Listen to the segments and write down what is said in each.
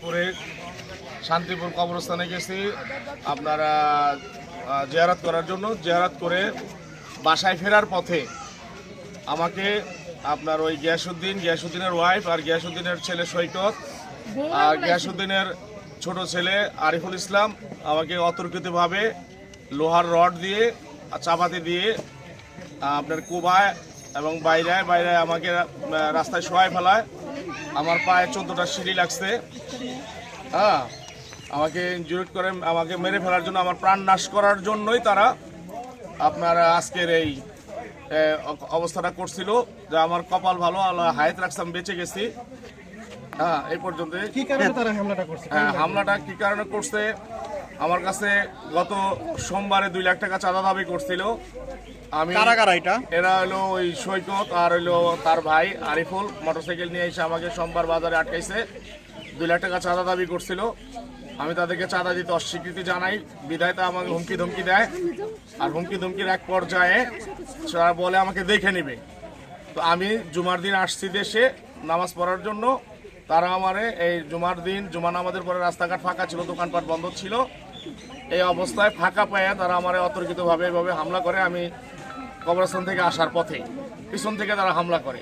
পরে শান্তিপুর কবরস্থানে গেছি। আপনারা জিয়ারত করার জন্য। জিয়ারত করে বাসায় ফেরার পথে আমাকে আপনার ওই গিয়াসুদ্দিন গিয়াসুদ্দিনের ওয়াইফ আর গিয়াসুদ্দিনের ছেলে সৈকত আর গিয়াসুদ্দিনের ছোট ছেলে আরিফুল ইসলাম আমাকে অতর্কিতভাবে লোহার রড দিয়ে, চাপাতি দিয়ে আপনার কুবায় এবং বাইরে বাইরে আমাকে রাস্তায় শোয়ায় ফেলায়। আমার পায়ে চোদ্দটা সিঁড়ি লাগছে। হ্যাঁ আমাকে ইনজুরিট করে আমাকে মেরে ফেলার জন্য আমার প্রাণ নাশ করার জন্যই তারা আপনার আজকের এই অবস্থাটা করছিল। যে আমার কপাল ভালো আল্লাহ হায়াত রাখছে আমি বেঁচে গেছি। হ্যাঁ এই পর্যন্ত। কি কারণে তারা হামলাটা করছে? হ্যাঁ, হামলাটা কি কারণে করছে? আমার কাছে গত সোমবারে দুই লাখ টাকা চাঁদা দাবি করছিল। আমি কারা কারা এটা? এরা হলো ওই সৈকত আর হলো তার ভাই আরিফুল মোটরসাইকেল নিয়ে এসে আমাকে সোমবার বাজারে আটকাইছে। দুই লাখ টাকা চাঁদা দাবি করছিল। আমি তাদেরকে চাঁদা দিতে অস্বীকৃতি জানাই। বিধায় তা আমাকে হুমকি ধমকি দেয়। আর হুমকি ধমকির এক পর্যায়ে তারা বলে আমাকে দেখে নেবে। তো আমি জুমার দিন আসছি দেশে নামাজ পড়ার জন্য। তারা আমারে এই জুমার দিন জুমা নামাজের পরে রাস্তাঘাট ফাঁকা ছিল দোকানপাট বন্ধ ছিল। এই অবস্থায় ফাঁকা পায়ে তারা আমারে অতর্কিতভাবে এভাবে হামলা করে। আমি কবরস্থান থেকে আসার পথে পিছন থেকে তারা হামলা করে।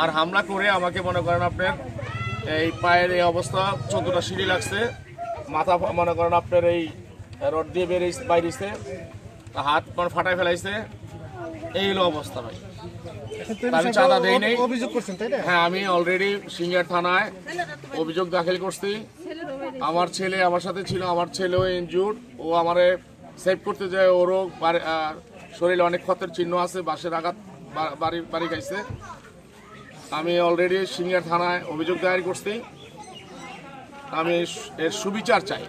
আর হামলা করে আমাকে মনে করেন আপনার এই পায়ের এই অবস্থা চোদ্দটা সিঁড়ি লাগছে মাথা মনে করেন আপনার এই রড দিয়ে বেরিয়ে বাইরেছে হাত মানে ফাটাই ফেলাইছে। এই হলো অবস্থা ভাই। আমি চাঁদা দেই নাই। অভিযোগ করছেন তাই না? হ্যাঁ আমি অলরেডি সিঙ্গার থানায় অভিযোগ দাখিল করছি। আমার ছেলে আমার সাথে ছিল আমার ছেলেও ইনজুর ও আমারে সেভ করতে যায় ওরও শরীরে অনেক ক্ষতের চিহ্ন আছে বাসের আঘাত বাড়ি বাড়ি খাইছে আমি অলরেডি সিঙ্গার থানায় অভিযোগ দায়ের করছি। আমি এর সুবিচার চাই।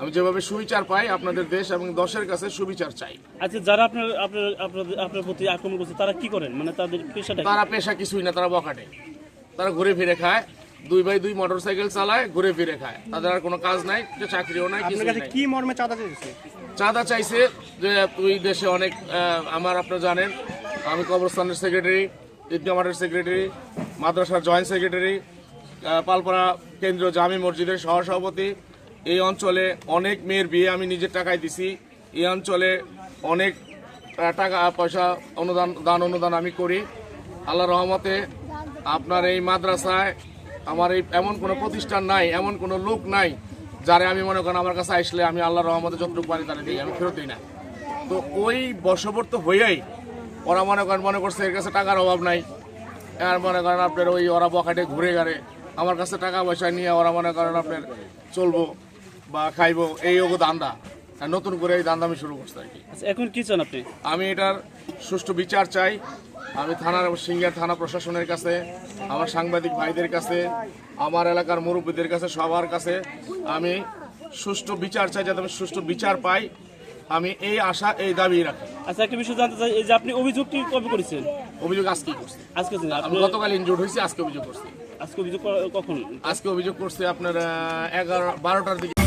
আমি যেভাবে সুবিচার পাই আপনাদের দেশ এবং দশের কাছে সুবিচার চাই। আচ্ছা যারা আপনার আপনার আপনার আপনার প্রতি আক্রমণ করছে তারা কি করেন? মানে তাদের পেশাটা তারা পেশা কিছুই না তারা বকাটে তারা ঘুরে ফিরে খায়। দুই বাই দুই মোটর সাইকেল চালায় ঘুরে ফিরে খায়। তাদের আর কোনো কাজ নাই চাকরিও নাই কিছু নাই। কি মর্মে চাঁদা চাইছে? চাঁদা চাইছে যে তুই দেশে অনেক আমার আপনারা জানেন আমি কবরস্থানের সেক্রেটারি ঈদগা মাঠের সেক্রেটারি মাদ্রাসার জয়েন্ট সেক্রেটারি পালপাড়া কেন্দ্রীয় জামি মসজিদের সহসভাপতি। এই অঞ্চলে অনেক মেয়ের বিয়ে আমি নিজের টাকায় দিছি। এই অঞ্চলে অনেক টাকা পয়সা অনুদান দান অনুদান আমি করি। আল্লাহ রহমতে আপনার এই মাদ্রাসায় আমার এই এমন কোনো প্রতিষ্ঠান নাই এমন কোনো লোক নাই যারে আমি মনে করেন আমার কাছে আসলে আমি আল্লাহ রহমতে যতটুকু পারি তারা দিই আমি ফেরত দিই না। তো ওই বশবর্ত হয়েই ওরা মনে করেন মনে করছে এর কাছে টাকার অভাব নাই। আর মনে করেন আপনার ওই ওরা বখাটে ঘুরে গেলে আমার কাছে টাকা পয়সা নিয়ে ওরা মনে করেন আপনার চলবো বা খাইবো এই ওগো দান্দা আর নতুন করে এই দান্দা আমি শুরু করছি আর কি। আচ্ছা এখন কি চান আপনি? আমি এটার সুষ্ঠু বিচার চাই। আমি থানার সিঙ্গার থানা প্রশাসনের কাছে আমার সাংবাদিক ভাইদের কাছে আমার এলাকার মুরব্বীদের কাছে সবার কাছে আমি সুষ্ঠু বিচার চাই যাতে আমি সুষ্ঠু বিচার পাই। আমি এই আশা এই দাবি রাখি। আচ্ছা একটা বিষয় জানতে চাই এই যে আপনি অভিযোগটি কবে করেছেন? অভিযোগ আজকে করছি। আজকে আমি গতকাল ইনজুর্ড হয়েছি আজকে অভিযোগ করছি। আজকে অভিযোগ কখন? আজকে অভিযোগ করছি আপনার এগারো বারোটার দিকে।